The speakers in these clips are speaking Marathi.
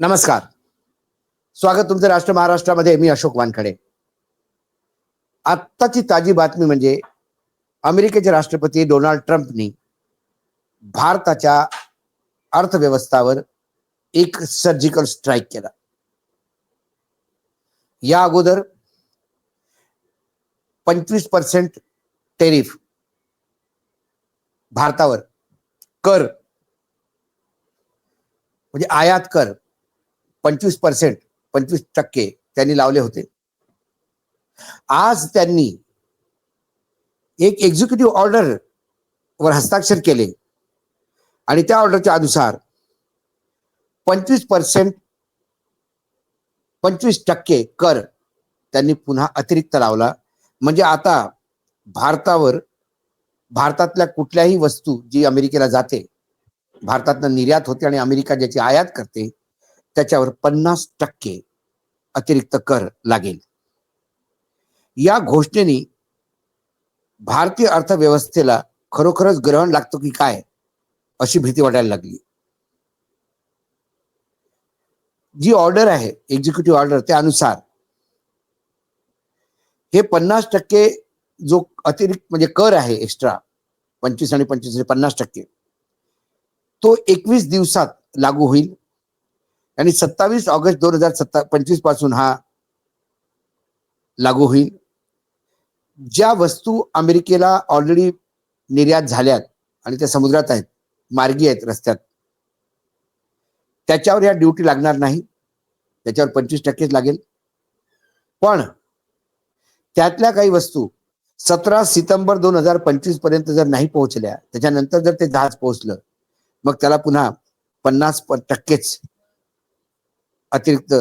नमस्कार. स्वागत तुमचं राष्ट्र महाराष्ट्रामध्ये मी अशोक वानखडे. आत्ताची ताजी बातमी म्हणजे अमेरिकेचे राष्ट्रपती डोनाल्ड ट्रम्पनी भारताच्या अर्थव्यवस्थावर एक सर्जिकल स्ट्राईक केला. या अगोदर पंचवीस पर्सेंट टेरिफ भारतावर कर म्हणजे आयात कर पंचवीस पर्सेंट पंचवीस टक्के त्यांनी लावले होते. आज त्यांनी एक एक्झिक्युटिव्ह ऑर्डर वर हस्ताक्षर केले. आणि त्या ऑर्डरच्या अनुसार पंचवीस पर्सेंट पंचवीस टक्के कर त्यांनी पुन्हा अतिरिक्त लावला. म्हणजे आता भारतावर भारतातल्या कुठल्याही वस्तू जी अमेरिकेला जाते भारतातनं निर्यात होते आणि अमेरिका ज्याची आयात करते त्याच्यावर पन्नास टक्के अतिरिक्त कर लागेल. या घोषणेने भारतीय अर्थव्यवस्थेला खरोखरच ग्रहण लागतो की काय अशी भीती वाटायला लागली. जी ऑर्डर आहे एक्झिक्युटिव्ह ऑर्डर त्यानुसार हे पन्नास टक्के जो अतिरिक्त म्हणजे कर आहे एक्स्ट्रा पंचवीस आणि पंचवीस म्हणजे पन्नास टक्के तो एकवीस दिवसात लागू होईल. आणि सत्तावीस ऑगस्ट दोन हजार सत्ता पंचवीसपासून हा लागू होईल. ज्या वस्तू अमेरिकेला ऑलरेडी निर्यात झाल्यात आणि त्या समुद्रात आहेत मार्गी आहेत रस्त्यात त्याच्यावर या ड्युटी लागणार नाही. त्याच्यावर पंचवीस टक्केच लागेल. पण त्यातल्या काही वस्तू सतरा सितंबर दोन हजार पंचवीसपर्यंत जर नाही पोहोचल्या त्याच्यानंतर जर ते जहाज पोहोचलं मग त्याला पुन्हा पन्नास टक्केच अतिरिक्त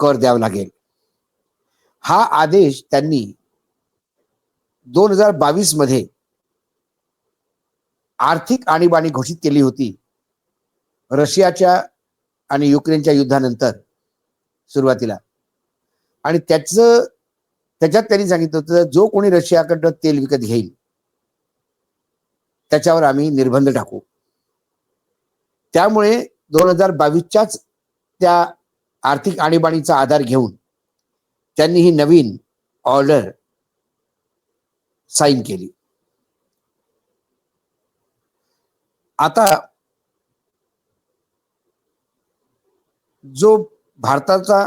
कर द्यावा लागेल. हा आदेश त्यांनी दोन हजार बावीसमध्ये आर्थिक आणीबाणी घोषित केली होती. रशियाच्या आणि युक्रेनच्या युद्धानंतर सुरुवातीला. आणि त्याच त्याच्यात त्यांनी सांगितलं होतं जो कोणी रशियाकडनं तेल विकत घेईल त्याच्यावर आम्ही निर्बंध टाकू. त्यामुळे दोन हजार बावीसच्याच त्या आर्थिक आणीबाणीचा आधार घेऊन त्यांनी ही नवीन ऑर्डर साईन केली. आता जो भारताचा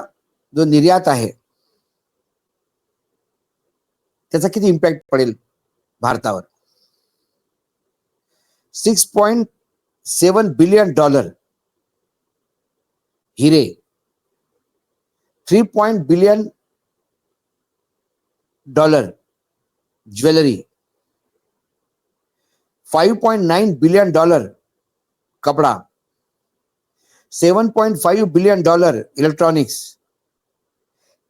जो निर्यात आहे त्याचा किती इम्पॅक्ट पडेल भारतावर? Six point seven billion dollar हिरे. Three point billion dollar jewellery five point nine billion dollar कपड़ा. Seven point five billion dollar electronics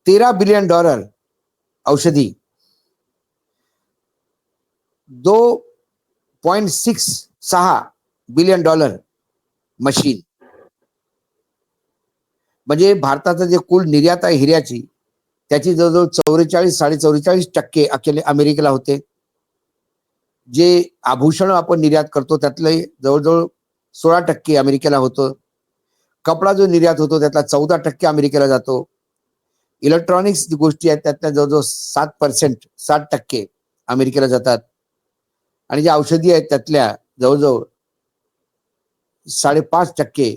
तेरह बिलियन डॉलर औषधि. दो पॉइंट सिक्स सहा बिलियन डॉलर मशीन म्हणजे भारताचं जे कुल निर्यात आहे हिऱ्याची त्याची जवळजवळ चौवेचाळीस साडे चौवेचाळीस टक्के अकेले अमेरिकेला होते. जे आभूषण आपण निर्यात करतो त्यातले जवळजवळ सोळा टक्के अमेरिकेला होतं. कपडा जो निर्यात होतो त्यातला चौदा टक्के अमेरिकेला जातो. इलेक्ट्रॉनिक्स गोष्टी आहेत त्यातल्या जवळजवळ सात पर्सेंट सात टक्के अमेरिकेला जातात. आणि ज्या औषधी आहेत त्यातल्या जवळजवळ साडेपाच टक्के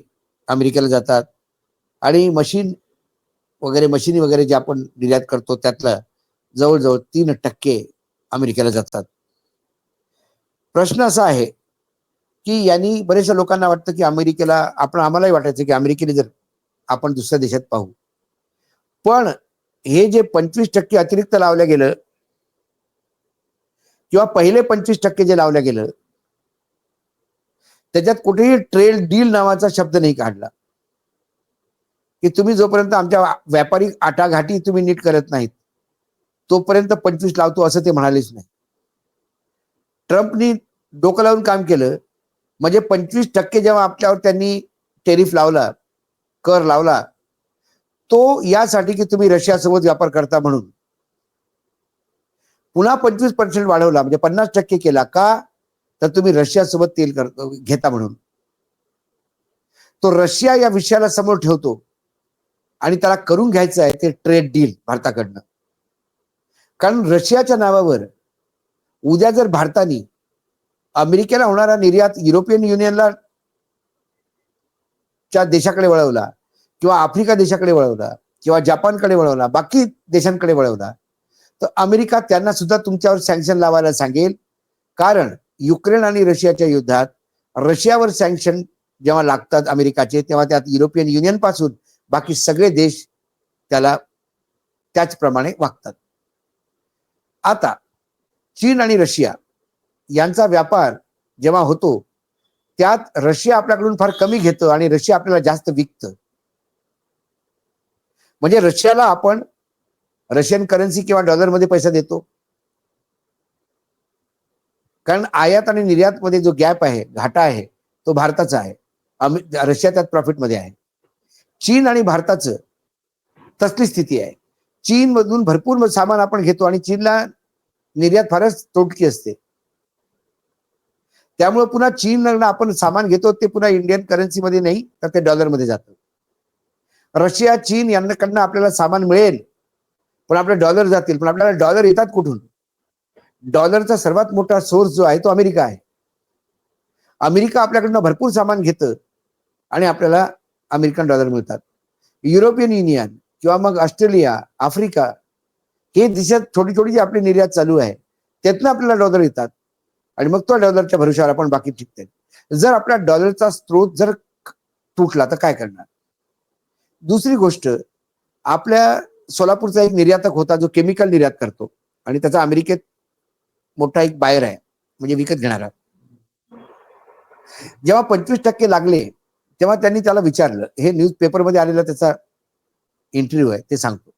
अमेरिकेला जातात. आणि मशीन वगैरे मशिनी वगैरे जे आपण निर्यात करतो त्यातलं जवळजवळ तीन टक्के अमेरिकेला जातात. प्रश्न असा आहे की यांनी बरेचशा लोकांना वाटतं की अमेरिकेला आपण आम्हालाही वाटायचं की अमेरिकेने जर आपण दुसऱ्या देशात पाहू. पण हे जे पंचवीस टक्के अतिरिक्त लावलं गेलं किंवा पहिले पंचवीस टक्के जे लावलं गेलं त्याच्यात कुठेही ट्रेड डील नावाचा शब्द नाही काढला. की तुम्ही जोपर्यंत आमच्या व्यापारी आटाघाटी तुम्ही नीट करत नाहीत तोपर्यंत पंचवीस लावतो असं ते म्हणालेच नाही. ट्रम्पनी डोकं लावून काम केलं म्हणजे पंचवीस टक्के जेव्हा आपल्यावर त्यांनी टेरिफ लावला कर लावला तो यासाठी की तुम्ही रशियासोबत व्यापार करता म्हणून. पुन्हा पंचवीस पर्सेंट वाढवला म्हणजे पन्नास टक्के केला का तर तुम्ही रशियासोबत तेल कर घेता म्हणून. तो रशिया या विषयाला समोर ठेवतो. आणि त्याला करून घ्यायचं आहे ते ट्रेड डील भारताकडनं. कारण रशियाच्या नावावर उद्या जर भारताने अमेरिकेला होणारा निर्यात युरोपियन युनियनला च्या देशाकडे वळवला किंवा आफ्रिका देशाकडे वळवला किंवा जपानकडे वळवला बाकी देशांकडे वळवला तर अमेरिका त्यांना सुद्धा तुमच्यावर सँक्शन लावायला सांगेल. कारण युक्रेन आणि रशियाच्या युद्धात रशियावर सँक्शन जेव्हा लागतात अमेरिकाचे तेव्हा त्यात युरोपियन युनियनपासून बाकी सगळे देश त्याला त्याचप्रमाणे वागतात. आता चीन आणि रशिया यांचा व्यापार जेव्हा होतो त्यात रशिया आपल्याकडून फार कमी घेतं आणि रशिया आपल्याला जास्त विकतं. म्हणजे रशियाला आपण रशियन करन्सी किंवा डॉलरमध्ये पैसा देतो. कारण आयात आणि निर्यात मध्ये जो गॅप आहे घाटा आहे तो भारताचा आहे. रशिया त्यात प्रॉफिटमध्ये आहे. चीन आणि भारताचं तसली स्थिती आहे. चीन मधून भरपूर सामान आपण घेतो आणि चीनला निर्यात फारच तोटकी असते. त्यामुळे पुन्हा चीन आपण सामान घेतो ते पुन्हा इंडियन करन्सीमध्ये नाही तर ते डॉलरमध्ये जातं. रशिया चीन यांच्याकडनं आपल्याला सामान मिळेल पण आपले डॉलर जातील पण आपल्याला डॉलर येतात कुठून? डॉलरचा सर्वात मोठा सोर्स जो आहे तो अमेरिका आहे. अमेरिका आपल्याकडनं भरपूर सामान घेतं आणि आपल्याला अमेरिकन डॉलर मिळतात. युरोपियन युनियन किंवा मग ऑस्ट्रेलिया आफ्रिका हे देशात थोडी थोडी जी आपली निर्यात चालू आहे त्यातनं आपल्याला डॉलर येतात. आणि मग तो डॉलरच्या भरोशावर आपण बाकी टिकते जर आपल्या डॉलरचा स्रोत जर तुटला तर काय करणार? दुसरी गोष्ट आपल्या सोलापूरचा एक निर्यातक होता जो केमिकल निर्यात करतो आणि त्याचा अमेरिकेत मोठा एक बायर आहे म्हणजे विकत घेणारा. जेव्हा पंचवीस टक्के लागले तेव्हा त्यांनी त्याला विचारलं. हे न्यूज पेपरमध्ये आलेला त्याचा इंटरव्ह्यू आहे ते सांगतो.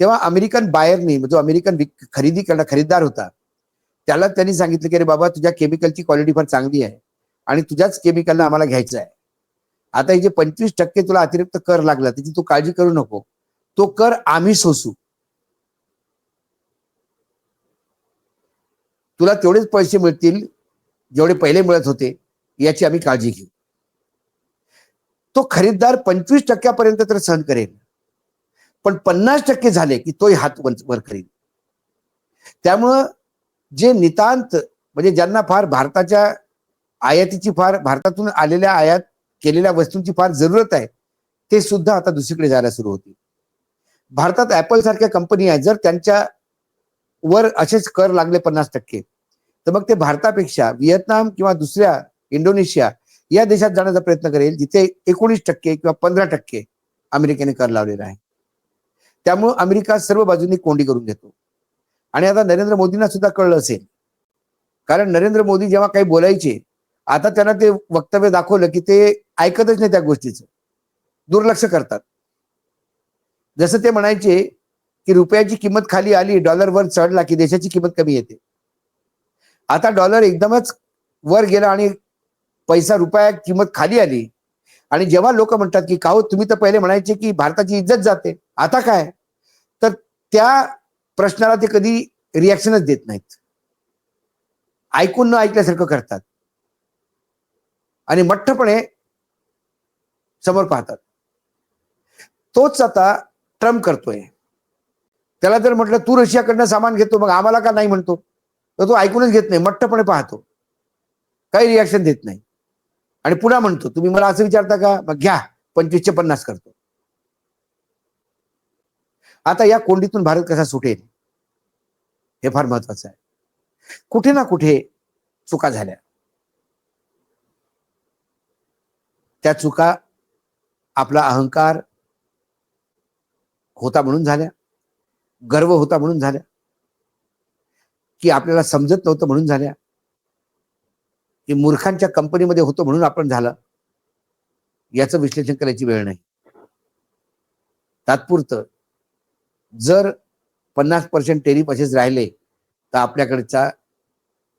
तेव्हा अमेरिकन बायरनी जो अमेरिकन खरेदी करणार खरीददार होता त्याला त्यांनी सांगितलं की अरे बाबा तुझ्या केमिकलची क्वालिटी फार चांगली आहे आणि तुझ्याच केमिकलला आम्हाला घ्यायचं आहे आता हे जे पंचवीस टक्के तुला अतिरिक्त कर लागला त्याची तू काळजी करू नको. तो कर आम्ही सोसू. तुला तेवढेच पैसे मिळतील जेवढे पहिले मिळत होते याची आम्ही काळजी घेऊ. तो खरीददार पंचवीस टक्क्यापर्यंत तर सहन करेल. पण पन्नास टक्के झाले की तोही हात वर करेल त्यामुळं जे नितांत म्हणजे ज्यांना फार भारताच्या आयातीची फार भारतातून आलेल्या आयात केलेल्या वस्तूंची फार जरूरत आहे ते सुद्धा आता दुसरीकडे जायला सुरू होती भारतात ऍपल सारख्या कंपनी आहेत जर त्यांच्या वर असेच कर लागले पन्नास टक्के तर मग ते भारतापेक्षा व्हिएतनाम किंवा दुसऱ्या इंडोनेशिया या देशात जाण्याचा प्रयत्न करेल जिथे एकोणीस टक्के किंवा पंधरा टक्के अमेरिकेने कर लावलेला आहे. त्यामुळं अमेरिका सर्व बाजूंनी कोंडी करून घेतो. आणि आता नरेंद्र मोदींना सुद्धा कळलं असेल. कारण नरेंद्र मोदी जेव्हा काही बोलायचे आता त्यांना ते वक्तव्य दाखवलं की ते ऐकतच नाही त्या गोष्टीचं. दुर्लक्ष करतात. जसं ते म्हणायचे की रुपयाची किंमत खाली आली डॉलर वर चढला की देशाची किंमत कमी येते. आता डॉलर एकदमच वर गेला आणि पैसा रुपया किंमत खाली आली. आणि जेव्हा लोक म्हणतात की काहो तुम्ही तर पहिले म्हणायचे की भारताची इज्जत जाते. आता काय? तर त्या प्रश्नाला ते कधी रिॲक्शनच देत नाहीत. ऐकून न ऐकल्यासारखं करतात. आणि मठ्ठपणे समोर पाहतात. तोच आता ट्रम्प करतोय. त्याला जर म्हटलं तू रशियाकडनं सामान घेतो मग आम्हाला का नाही म्हणतो? तर तो ऐकूनच घेत नाही मठ्ठपणे पाहतो. काही रिॲक्शन देत नाही. आणि पुन्हा म्हणतो तुम्ही मला असं विचारता का? मग घ्या पंचवीसशे पन्नास करतो. आता या कोंडीतून भारत कसा सुटेल हे फार महत्वाचं आहे. कुठे ना कुठे चुका झाल्या. त्या चुका आपला अहंकार होता म्हणून झाल्या गर्व होता म्हणून झाल्या की आपल्याला समजत नव्हतं म्हणून झाल्या. की मूर्खांच्या कंपनीमध्ये होतो म्हणून आपण झालं. याचं विश्लेषण करायची वेळ नाही. तात्पुरतं जर पन्नास पर्सेंट टेरिफ असेच राहिले तर आपल्याकडचा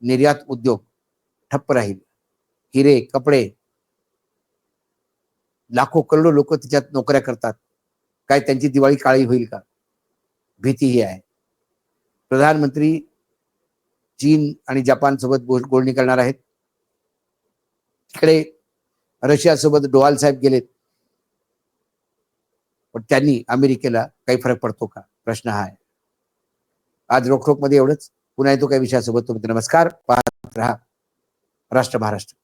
निर्यात उद्योग ठप्प राहील. हिरे कपडे लाखो करोडो लोक त्याच्यात नोकऱ्या करतात. काय त्यांची दिवाळी काळी होईल का? भीती ही आहे. प्रधानमंत्री चीन आणि जपान सोबत बोलणी करणार आहेत. तिकडे रशियासोबत डोवाल साहेब गेलेत. पण त्यांनी अमेरिकेला काही फरक पडतो का? प्रश्न हा आहे. आज रोखोकमध्ये एवढंच. पुन्हा येतो काही विषयासोबत तुम्ही नमस्कार. पाहत राहा. राष्ट्र महाराष्ट्र.